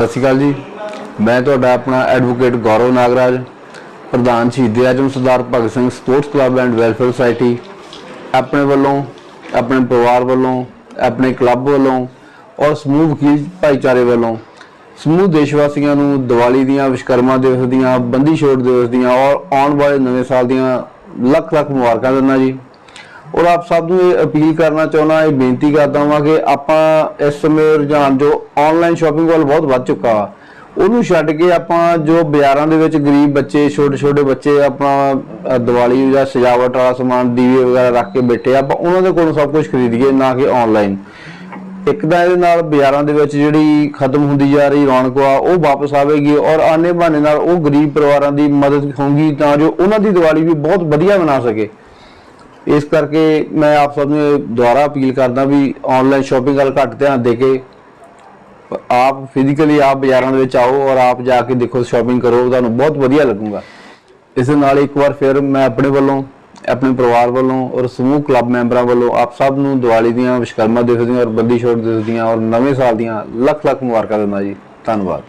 ਸਤਿ ਸ਼੍ਰੀ ਅਕਾਲ ਜੀ। ਮੈਂ ਤੁਹਾਡਾ ਆਪਣਾ ਐਡਵੋਕੇਟ ਗੌਰਵ ਨਾਗਰਾਜ, ਪ੍ਰਧਾਨ Shaheed Azam Sardar Bhagat Singh sports club and welfare society ਆਪਣੇ ਵੱਲੋਂ, ਆਪਣੇ ਪਰਿਵਾਰ ਵੱਲੋਂ, ਆਪਣੇ ਕਲੱਬ ਵੱਲੋਂ ਔਰ ਸਮੂਹ ਵਕੀਲ ਭਾਈਚਾਰੇ ਵੱਲੋਂ ਸਮੂਹ ਦੇਸ਼ ਵਾਸੀਆਂ ਨੂੰ ਦੀਵਾਲੀ ਦੀਆਂ ਵਿਸ਼ਕਰਮਾ ਦਿਵਸ ਦੀਆਂ, ਬੰਦੀ ਛੋੜ ਦਿਵਸ ਦੀਆਂ ਔਰ ਆਉਣ ਵਾਲੇ ਨਵੇਂ ਸਾਲ ਦੀਆਂ ਲੱਖ ਲੱਖ ਮੁਬਾਰਕਾਂ ਦਿੰਦਾ ਜੀ। ਔਰ ਆਪ ਸਭ ਨੂੰ ਇਹ ਅਪੀਲ ਕਰਨਾ ਚਾਹੁੰਦਾ ਇਹ ਬੇਨਤੀ ਕਰਦਾ ਹਾਂ ਕਿ ਆਪਾਂ ਇਸ ਸਮੇਂ ਰੁਝਾਨ ਜੋ ਆਨਲਾਈਨ ਸ਼ਾਪਿੰਗ ਵੱਲ ਬਹੁਤ ਵੱਧ ਚੁੱਕਾ ਵਾ ਉਹਨੂੰ ਛੱਡ ਕੇ ਆਪਾਂ ਜੋ ਬਾਜ਼ਾਰਾਂ ਦੇ ਵਿੱਚ ਗਰੀਬ ਬੱਚੇ ਛੋਟੇ ਛੋਟੇ ਬੱਚੇ ਆਪਣਾ ਅ, ਦੀਵਾਲੀ ਜਾਂ ਸਜਾਵਟ ਵਾਲਾ ਸਮਾਨ ਦੀਵੇ ਵਗੈਰਾ ਰੱਖ ਕੇ ਬੈਠੇ ਆਪਾਂ ਉਹਨਾਂ ਦੇ ਕੋਲੋਂ ਸਭ ਕੁਝ ਖਰੀਦੀਏ ਨਾ ਕਿ ਆਨਲਾਈਨ ਇੱਕ ਤਾਂ ਇਹਦੇ ਨਾਲ ਬਾਜ਼ਾਰਾਂ ਦੇ ਵਿੱਚ ਜਿਹੜੀ ਖਤਮ ਹੁੰਦੀ ਜਾ ਰਹੀ ਰੌਣਕ ਆ ਉਹ ਵਾਪਸ ਆਵੇਗੀ ਔਰ ਆਨੇ ਬਹਾਨੇ ਨਾਲ ਉਹ ਗਰੀਬ ਪਰਿਵਾਰਾਂ ਦੀ ਮਦਦ ਹੋਊਗੀ ਤਾਂ ਜੋ ਉਹਨਾਂ ਦੀ ਦੀਵਾਲੀ ਵੀ ਬਹੁਤ ਵਧੀਆ ਮਨਾ ਸਕੇ। ਇਸ ਕਰਕੇ ਮੈਂ ਆਪ ਸਭ ਨੂੰ ਇਹ ਦੁਬਾਰਾ ਅਪੀਲ ਕਰਦਾ ਵੀ ਆਨਲਾਈਨ ਸ਼ਾਪਿੰਗ ਵੱਲ ਘੱਟ ਧਿਆਨ ਦੇ ਕੇ ਆਪ ਫਿਜ਼ੀਕਲੀ ਆਪ ਬਾਜ਼ਾਰਾਂ ਦੇ ਵਿੱਚ ਆਓ ਔਰ ਆਪ ਜਾ ਕੇ ਦੇਖੋ ਸ਼ਾਪਿੰਗ ਕਰੋ, ਤੁਹਾਨੂੰ ਬਹੁਤ ਵਧੀਆ ਲੱਗੂਗਾ। ਇਸ ਦੇ ਨਾਲ ਇੱਕ ਵਾਰ ਫਿਰ ਮੈਂ ਆਪਣੇ ਵੱਲੋਂ, ਆਪਣੇ ਪਰਿਵਾਰ ਵੱਲੋਂ ਔਰ ਸਮੂਹ ਕਲੱਬ ਮੈਂਬਰਾਂ ਵੱਲੋਂ ਆਪ ਸਭ ਨੂੰ ਦੀਵਾਲੀ ਦੀਆਂ ਵਿਸ਼ਕਰਮਾ ਦਿਵਸ ਦੀਆਂ ਔਰ ਬੰਦੀ ਛੋੜ ਦਿਵਸ ਦੀਆਂ ਔਰ ਨਵੇਂ ਸਾਲ ਦੀਆਂ ਲੱਖ ਲੱਖ ਮੁਬਾਰਕਾਂ ਦਿੰਦਾ ਜੀ। ਧੰਨਵਾਦ।